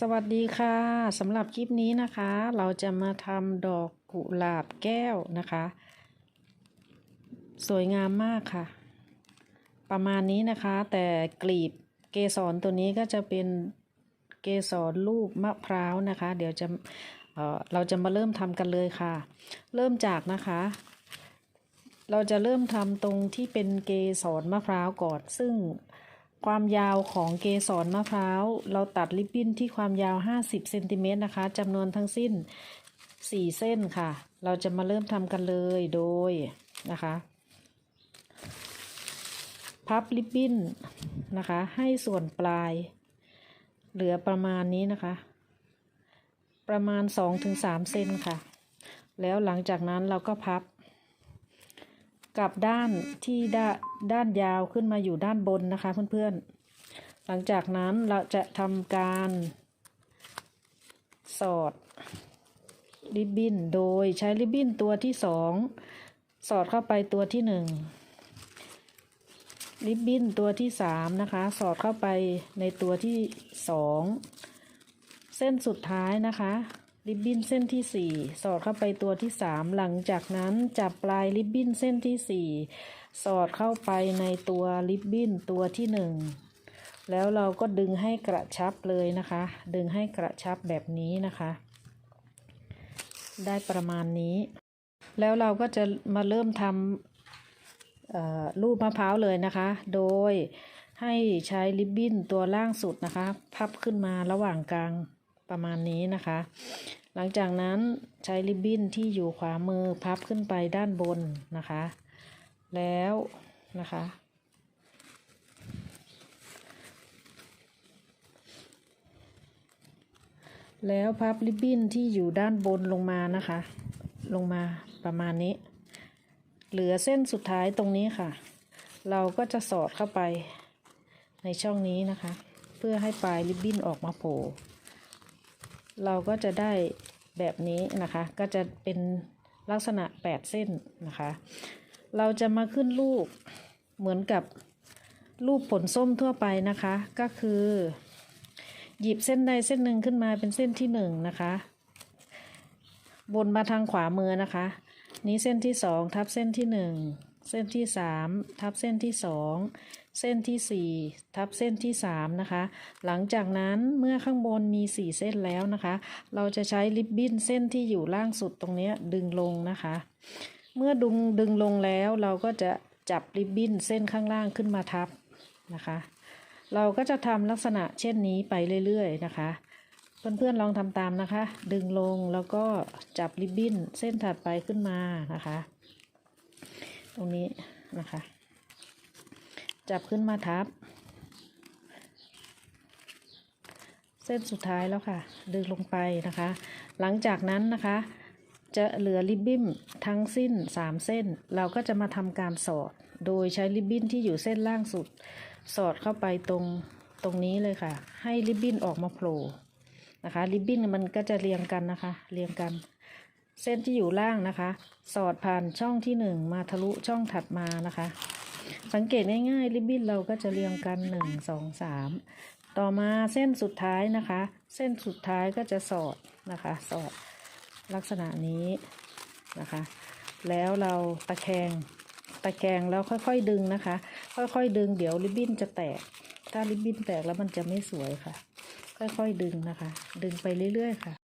สวัสดีค่ะสำหรับคลิปนี้นะคะ เราจะมาทำดอกกุหลาบแก้วนะคะ สวยงามมากค่ะ ประมาณนี้นะคะ แต่กลีบเกสรตัวนี้ก็จะเป็นเกสรรูปมะพร้าวนะคะ เดี๋ยวจะเออเราจะมาเริ่มทำกันเลยค่ะ เริ่มจากนะคะ เราจะเริ่มทำตรงที่เป็นเกสรมะพร้าวก่อน ซึ่ง ความยาวของเกสรมะพร้าว เราตัดริบบิ้นที่ความยาว 50เซนติเมตรนะคะจำนวนทั้งสิ้น 4 เส้นค่ะ เราจะมาเริ่มทำกันเลยโดยนะคะ พับริบบิ้นนะคะ ให้ส่วนปลาย เหลือประมาณนี้นะคะ ประมาณ 2-3 เซนค่ะ แล้วหลังจากนั้นเราก็พับ กับด้านที่ด้าด้านยาวขึ้นมาอยู่ด้านบนนะคะเพื่อนๆ หลังจากนั้นเราจะทำการสอดริบบิ้นโดยใช้ริบบิ้นตัวที่สองสอดเข้าไปตัวที่หนึ่งริบบิ้นตัวที่สามนะคะ สอดเข้าไปในตัวที่สองเส้นสุดท้ายนะคะ ริบบิ้นเส้นที่สี่สอดเข้าไปตัวที่สามหลังจากนั้นจับปลายริบบิ้นเส้นที่สี่สอดเข้าไปในตัวริบบิ้นตัวที่หนึ่งแล้วเราก็ดึงให้กระชับเลยนะคะ ดึงให้กระชับแบบนี้นะคะ ได้ประมาณนี้ แล้วเราก็จะมาเริ่มทำรูปมะพร้าวเลยนะคะ โดยให้ใช้ริบบิ้นตัวล่างสุดนะคะ พับขึ้นมาระหว่างกลาง ประมาณนี้นะคะ หลังจากนั้นใช้ริบบิ้นที่อยู่ขวามือพับขึ้นไปด้านบนนะคะ แล้วนะคะ แล้วพับริบบิ้นที่อยู่ด้านบนลงมานะคะ ลงมาประมาณนี้ เหลือเส้นสุดท้ายตรงนี้ค่ะ เราก็จะสอดเข้าไปในช่องนี้นะคะ เพื่อให้ปลายริบบิ้นออกมาโผล่ เราก็จะได้แบบนี้นะคะ ก็จะเป็นลักษณะ 8 เส้นนะคะ เราจะมาขึ้นรูปเหมือนกับรูปผลส้มทั่วไปนะคะ ก็คือ หยิบเส้นใดเส้นหนึ่งขึ้นมาเป็นเส้นที่หนึ่งนะคะบนมาทางขวามือนะคะ นี้เส้นที่สองทับเส้นที่หนึ่ง เส้นที่สามทับเส้นที่สองเส้นที่สี่ทับเส้นที่สามนะคะ หลังจากนั้นเมื่อข้างบนมีสี่เส้นแล้วนะคะ เราจะใช้ริบบิ้นเส้นที่อยู่ล่างสุดตรงนี้ดึงลงนะคะ เมื่อดึงดึงลงแล้วเราก็จะจับริบบิ้นเส้นข้างล่างขึ้นมาทับนะคะ เราก็จะทำลักษณะเช่นนี้ไปเรื่อยๆนะคะเพื่อนๆลองทำตามนะคะ ดึงลงแล้วก็จับริบบิ้นเส้นถัดไปขึ้นมานะคะ ตรงนี้นะคะ จับขึ้นมาทับ เส้นสุดท้ายแล้วค่ะ ดึงลงไปนะคะ หลังจากนั้นนะคะ จะเหลือริบบิ้นทั้งสิ้น 3 เส้น เราก็จะมาทำการสอด โดยใช้ริบบิ้นที่อยู่เส้นล่างสุด สอดเข้าไปตรงตรงนี้เลยค่ะ ให้ริบบิ้นออกมาโผล่นะคะ ริบบิ้นมันก็จะเรียงกันนะคะ เรียงกัน เส้นที่อยู่ล่างนะคะ สอดผ่านช่องที่หนึ่งมาทะลุช่องถัดมานะคะ สังเกตง่ายๆริบบิ้นเราก็จะเรียงกันหนึ่งสองสามต่อมาเส้นสุดท้ายนะคะ เส้นสุดท้ายก็จะสอดนะคะ สอดลักษณะนี้นะคะ แล้วเราตะแคงตะแคงแล้วค่อยๆดึงนะคะ ค่อยๆดึงเดี๋ยวริบบิ้นจะแตก ถ้าริบบิ้นแตกแล้วมันจะไม่สวยค่ะ ค่อยๆดึงนะคะ ดึงไปเรื่อยๆค่ะ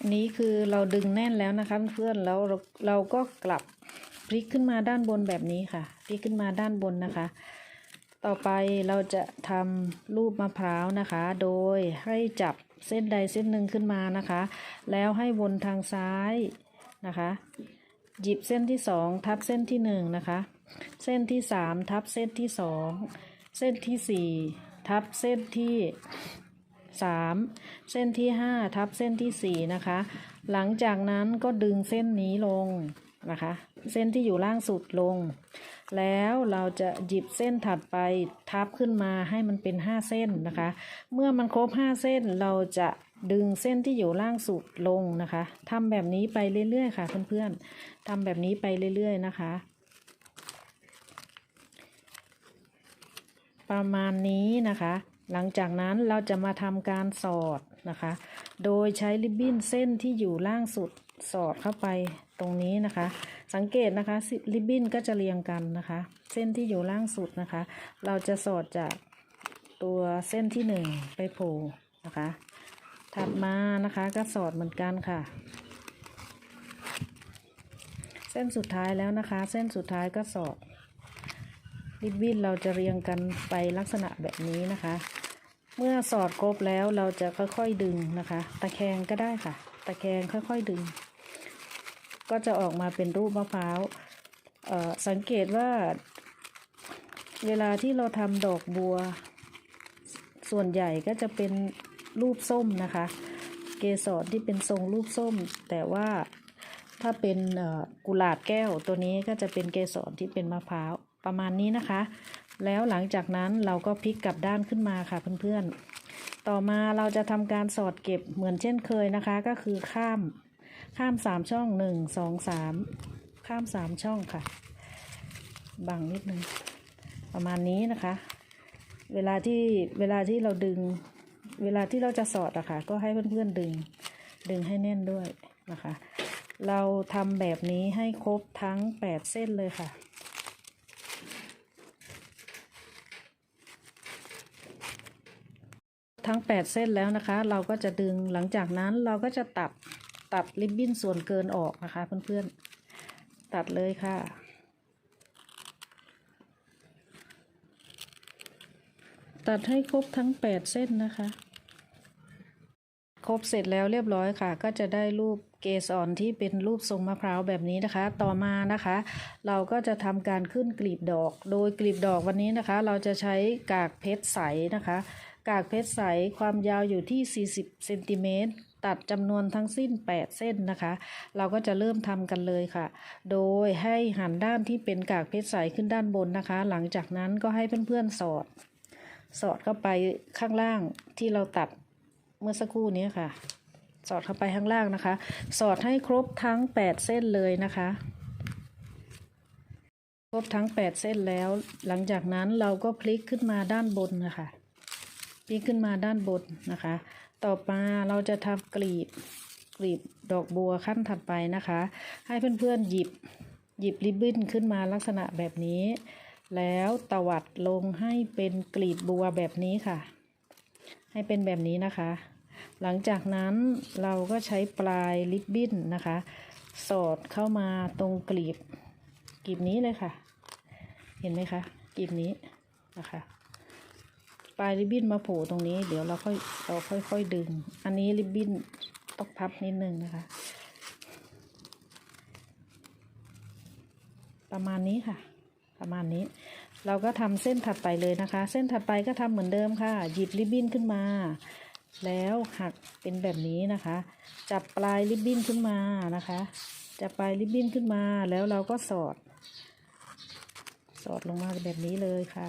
อันนี้คือเราดึงแน่นแล้วนะคะเพื่อนแล้วเราเราก็กลับพลิกขึ้นมาด้านบนแบบนี้ค่ะ พลิกขึ้นมาด้านบนนะคะ ต่อไปเราจะทำรูปมะพร้าวนะคะ โดยให้จับเส้นใดเส้นหนึ่งขึ้นมานะคะ แล้วให้วนทางซ้ายนะคะ หยิบเส้นที่สองทับเส้นที่หนึ่งนะคะ เส้นที่สามทับเส้นที่สองเส้นที่สี่ทับเส้นที่ สามเส้นที่ห้าทับเส้นที่สี่นะคะ หลังจากนั้นก็ดึงเส้นนี้ลงนะคะ เส้นที่อยู่ล่างสุดลง แล้วเราจะหยิบเส้นถัดไปทับขึ้นมาให้มันเป็นห้าเส้นนะคะ เมื่อมันครบห้าเส้นเราจะดึงเส้นที่อยู่ล่างสุดลงนะคะทำแบบนี้ไปเรื่อยๆค่ะเพื่อนๆทำแบบนี้ไปเรื่อยๆนะคะประมาณนี้นะคะ หลังจากนั้นเราจะมาทำการสอดนะคะ โดยใช้ริบบิ้นเส้นที่อยู่ล่างสุดสอดเข้าไปตรงนี้นะคะ สังเกตนะคะริบบิ้นก็จะเรียงกันนะคะ เส้นที่อยู่ล่างสุดนะคะ เราจะสอดจากตัวเส้นที่หนึ่งไปโผล่นะคะ ถัดมานะคะก็สอดเหมือนกันค่ะ เส้นสุดท้ายแล้วนะคะ เส้นสุดท้ายก็สอดริบบิ้นเราจะเรียงกันไปลักษณะแบบนี้นะคะ เมื่อสอดครบแล้วเราจะค่อยๆดึงนะคะ ตะแคงก็ได้ค่ะ ตะแคงค่อยๆดึง ก็จะออกมาเป็นรูปมะพร้าวเอ่อสังเกตว่า เวลาที่เราทำดอกบัว ส่วนใหญ่ก็จะเป็นรูปส้มนะคะ เกสรที่เป็นทรงรูปส้ม แต่ว่าถ้าเป็นกุหลาบแก้วตัวนี้ก็จะเป็นเกสรที่เป็นมะพร้าวประมาณนี้นะคะ แล้วหลังจากนั้นเราก็พลิกกลับด้านขึ้นมาค่ะเพื่อนๆ ต่อมาเราจะทำการสอดเก็บเหมือนเช่นเคยนะคะ ก็คือข้าม ข้ามสามช่องหนึ่งสองสามข้ามสามช่องค่ะ บังนิดนึง ประมาณนี้นะคะ เวลาที่เวลาที่เราดึง เวลาที่เราจะสอดอะค่ะ ก็ให้เพื่อนๆดึง ดึงให้แน่นด้วยนะคะ เราทำแบบนี้ให้ครบทั้ง 8 เส้นเลยค่ะ ทั้ง 8 เส้นแล้วนะคะ เราก็จะดึงหลังจากนั้นเราก็จะตัดตัดริบบิ้นส่วนเกินออกนะคะเพื่อนๆ ตัดเลยค่ะ ตัดให้ครบทั้ง 8 เส้นนะคะ ครบเสร็จแล้วเรียบร้อยค่ะ ก็จะได้รูปเกสรที่เป็นรูปทรงมะพร้าวแบบนี้นะคะ ต่อมานะคะ เราก็จะทำการขึ้นกลีบดอก โดยกลีบดอกวันนี้นะคะ เราจะใช้กากเพชรใสนะคะ กากเพชรใสความยาวอยู่ที่ 40เซนติเมตรตัดจำนวนทั้งสิ้น 8 เส้นนะคะ เราก็จะเริ่มทำกันเลยค่ะ โดยให้หันด้านที่เป็นกากเพชรใสขึ้นด้านบนนะคะ หลังจากนั้นก็ให้เพื่อนๆสอด สอดเข้าไปข้างล่างที่เราตัดเมื่อสักครู่นี้ค่ะ สอดเข้าไปข้างล่างนะคะ สอดให้ครบทั้ง 8 เส้นเลยนะคะ ครบทั้ง 8 เส้นแล้ว หลังจากนั้นเราก็พลิกขึ้นมาด้านบนนะคะ พลิกขึ้นมาด้านบนนะคะ ต่อมาเราจะทำกลีบกลีบดอกบัวขั้นถัดไปนะคะ ให้เพื่อนๆหยิบหยิบริบบิ้นขึ้นมาลักษณะแบบนี้ แล้วตวัดลงให้เป็นกลีบบัวแบบนี้ค่ะ ให้เป็นแบบนี้นะคะ หลังจากนั้นเราก็ใช้ปลายริบบิ้นนะคะ สอดเข้ามาตรงกลีบกลีบนี้เลยค่ะ เห็นไหมคะกลีบนี้นะคะ ปลายริบบิ้นมาโผล่ตรงนี้ เดี๋ยวเราค่อยเราค่อยๆดึง อันนี้ริบบิ้นต้องพับนิดนึงนะคะ ประมาณนี้ค่ะ ประมาณนี้ เราก็ทำเส้นถัดไปเลยนะคะ เส้นถัดไปก็ทำเหมือนเดิมค่ะ หยิบริบบิ้นขึ้นมา แล้วหักเป็นแบบนี้นะคะ จับปลายริบบิ้นขึ้นมานะคะ จับปลายริบบิ้นขึ้นมา แล้วเราก็สอด สอดลงมาแบบนี้เลยค่ะ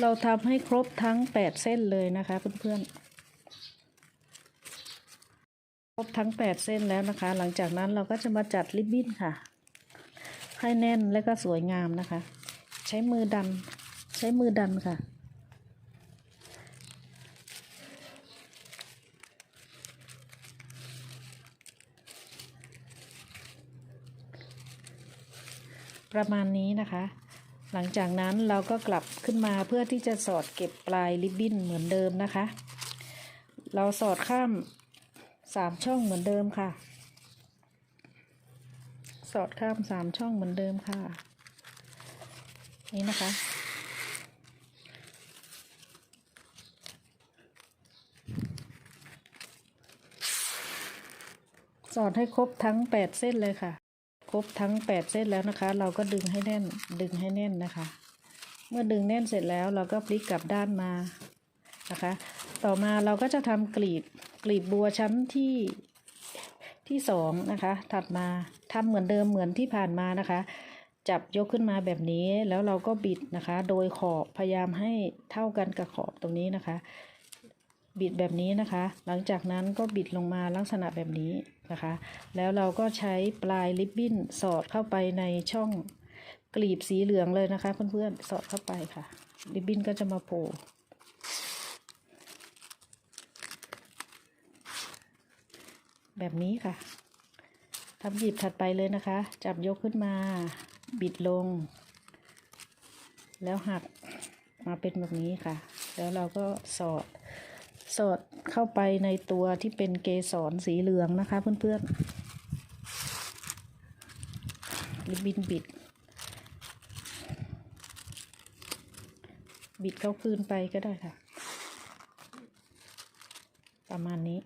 เราทำให้ครบทั้ง 8 เส้นเลยนะคะเพื่อนๆ ครบทั้ง 8 เส้นแล้วนะคะ หลังจากนั้นเราก็จะมาจัดริบบิ้นค่ะ ให้แน่นและก็สวยงามนะคะ ใช้มือดัน ใช้มือดันค่ะประมาณนี้นะคะ หลังจากนั้นเราก็กลับขึ้นมาเพื่อที่จะสอดเก็บปลายริบบิ้นเหมือนเดิมนะคะ เราสอดข้ามสามช่องเหมือนเดิมค่ะ สอดข้ามสามช่องเหมือนเดิมค่ะ นี่นะคะ สอดให้ครบทั้งแปดเส้นเลยค่ะ ครบทั้ง 8 เส้นแล้วนะคะ เราก็ดึงให้แน่นดึงให้แน่นนะคะ เมื่อดึงแน่นเสร็จแล้วเราก็พลิกกลับด้านมานะคะ ต่อมาเราก็จะทำกลีบกลีบบัวชั้นที่ที่สองนะคะ ถัดมาทำเหมือนเดิมเหมือนที่ผ่านมานะคะ จับยกขึ้นมาแบบนี้แล้วเราก็บิดนะคะ โดยขอบพยายามให้เท่ากันกับขอบตรงนี้นะคะ บิดแบบนี้นะคะ หลังจากนั้นก็บิดลงมาลักษณะแบบนี้นะคะ แล้วเราก็ใช้ปลายริบบิ้นสอดเข้าไปในช่องกลีบสีเหลืองเลยนะคะ เพื่อนๆ สอดเข้าไปค่ะ ริบบิ้นก็จะมาโผล่แบบนี้ค่ะทำหยิบถัดไปเลยนะคะ จับยกขึ้นมา บิดลง แล้วหักมาเป็นแบบนี้ค่ะ แล้วเราก็สอด สอดเข้าไปในตัวที่เป็นเกสรสีเหลืองนะคะเพื่อนๆริบบินบิด บิดเข้าคืนไปก็ได้ค่ะ ประมาณนี้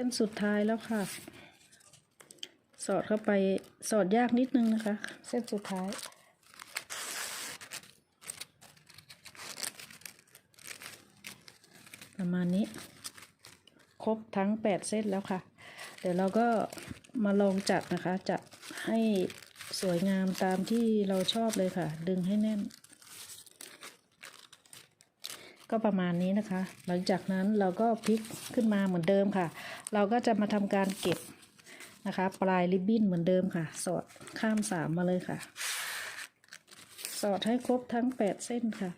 เส้นสุดท้ายแล้วค่ะ สอดเข้าไปสอดยากนิดนึงนะคะ เส้นสุดท้าย ประมาณนี้ ครบทั้ง 8 เส้นแล้วค่ะ เดี๋ยวเราก็มาลองจัดนะคะจัดให้สวยงามตามที่เราชอบเลยค่ะ ดึงให้แน่น ก็ประมาณนี้นะคะ หลังจากนั้นเราก็พลิกขึ้นมาเหมือนเดิมค่ะ เราก็จะมาทำการเก็บนะคะ ปลายริบบิ้นเหมือนเดิมค่ะ สอดข้ามสามมาเลยค่ะ สอดให้ครบทั้งแปดเส้นค่ะ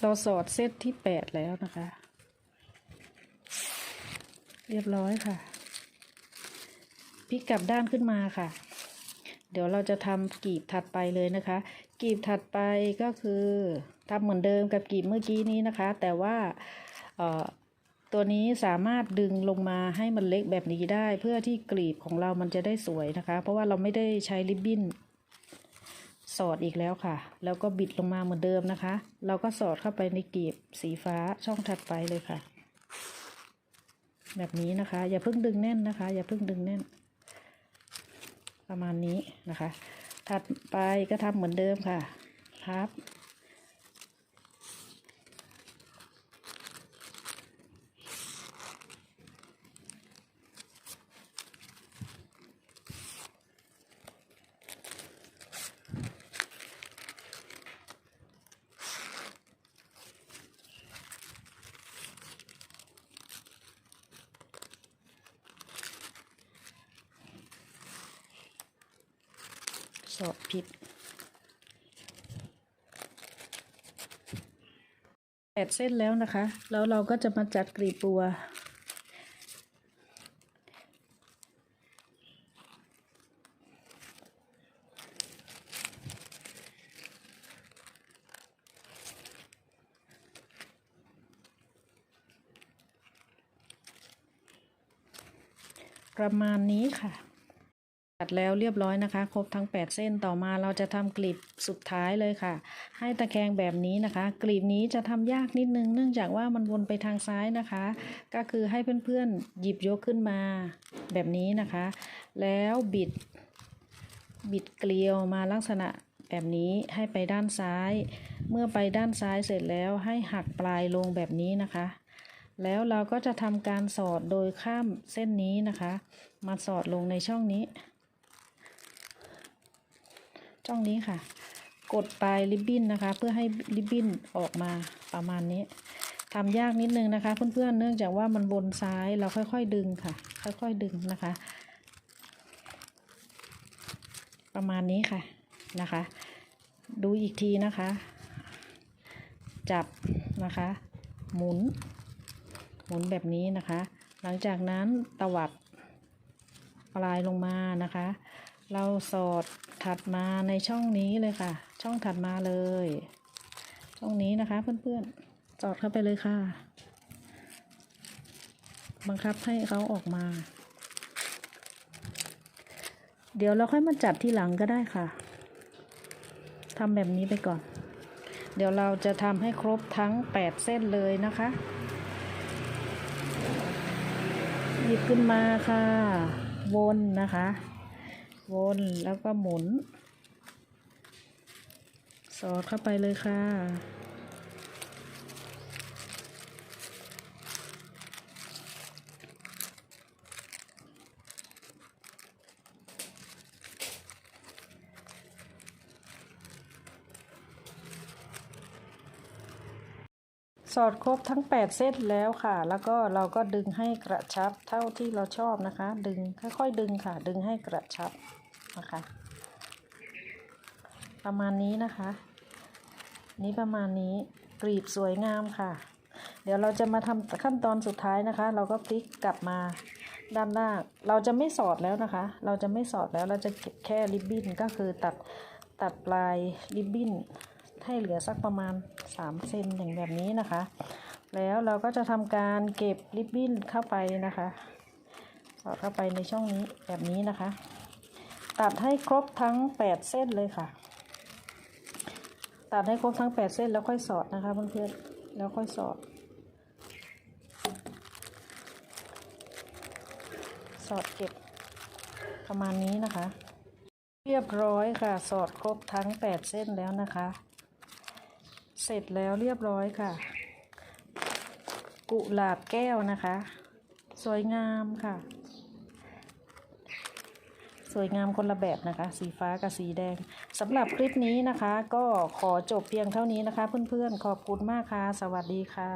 เราสอดเส้นที่แปดแล้วนะคะ เรียบร้อยค่ะพลิกกลับด้านขึ้นมาค่ะ เดี๋ยวเราจะทำกีบถัดไปเลยนะคะ กีบถัดไปก็คือทำเหมือนเดิมกับกีบเมื่อกี้นี้นะคะ แต่ว่าเอ่อตัวนี้สามารถดึงลงมาให้มันเล็กแบบนี้ได้ เพื่อที่กลีบของเรามันจะได้สวยนะคะ เพราะว่าเราไม่ได้ใช้ริบบิ้นสอดอีกแล้วค่ะ แล้วก็บิดลงมาเหมือนเดิมนะคะ เราก็สอดเข้าไปในกีบสีฟ้าช่องถัดไปเลยค่ะ แบบนี้นะคะ อย่าเพิ่งดึงแน่นนะคะ อย่าเพิ่งดึงแน่น ประมาณนี้นะคะ ถัดไปก็ทำเหมือนเดิมค่ะพับ สอดผิดแปดเส้นแล้วนะคะ แล้วเราก็จะมาจัดกลีบบัว ประมาณนี้ค่ะ ตัดแล้วเรียบร้อยนะคะ ครบทั้ง 8 เส้นต่อมาเราจะทำกลีบสุดท้ายเลยค่ะ ให้ตะแคงแบบนี้นะคะ กลีบนี้จะทำยากนิดนึง เนื่องจากว่ามันวนไปทางซ้ายนะคะ ก็คือให้เพื่อนๆหยิบยกขึ้นมาแบบนี้นะคะ แล้วบิด บิดเกลียวมาลักษณะแบบนี้ให้ไปด้านซ้าย เมื่อไปด้านซ้ายเสร็จแล้วให้หักปลายลงแบบนี้นะคะแล้วเราก็จะทำการสอดโดยข้ามเส้นนี้นะคะ มาสอดลงในช่องนี้ ช่องนี้ค่ะ กดปลายริบบิ้นนะคะ เพื่อให้ริบบิ้นออกมาประมาณนี้ทำยากนิดนึงนะคะเพื่อนๆเนื่องจากว่ามันบนซ้ายเราค่อยๆดึงค่ะ ค่อยๆดึงนะคะ ประมาณนี้ค่ะนะคะ ดูอีกทีนะคะ จับนะคะ หมุน หมุนแบบนี้นะคะ หลังจากนั้นตวัดปลายลงมานะคะ เราสอดถัดมาในช่องนี้เลยค่ะ ช่องถัดมาเลย ช่องนี้นะคะเพื่อนๆ สอดเข้าไปเลยค่ะ บังคับให้เขาออกมา เดี๋ยวเราค่อยมาจัดที่หลังก็ได้ค่ะทำแบบนี้ไปก่อน เดี๋ยวเราจะทำให้ครบทั้ง 8 เส้นเลยนะคะ หยิบขึ้นมาค่ะ วนนะคะ วนแล้วก็หมุน สอดเข้าไปเลยค่ะ สอดครบทั้ง 8 เส้นแล้วค่ะ แล้วก็เราก็ดึงให้กระชับเท่าที่เราชอบนะคะ ดึงค่อยๆดึงค่ะ ดึงให้กระชับ นะคะ ประมาณนี้นะคะ นี้ประมาณนี้กรีบสวยงามค่ะ เดี๋ยวเราจะมาทำขั้นตอนสุดท้ายนะคะ เราก็พลิกกลับมาด้านล่างเราจะไม่สอดแล้วนะคะ เราจะไม่สอดแล้วเราจะเก็บแค่ริบบิ้นก็คือตัดตัดปลายริบบิ้นให้เหลือสักประมาณ3เซนอย่างแบบนี้นะคะ แล้วเราก็จะทำการเก็บริบบิ้นเข้าไปนะคะสอดเข้าไปในช่องนี้แบบนี้นะคะ ตัดให้ครบทั้ง 8 เส้นเลยค่ะ ตัดให้ครบทั้ง 8 เส้นแล้วค่อยสอดนะคะเพื่อนๆแล้วค่อยสอด สอดเก็บประมาณนี้นะคะ เรียบร้อยค่ะ สอดครบทั้ง 8 เส้นแล้วนะคะ เสร็จแล้วเรียบร้อยค่ะ กุหลาบแก้วนะคะ สวยงามค่ะ สวยงามคนละแบบนะคะ สีฟ้ากับสีแดงสำหรับคลิปนี้นะคะ ก็ขอจบเพียงเท่านี้นะคะ เพื่อนๆขอบคุณมากค่ะ สวัสดีค่ะ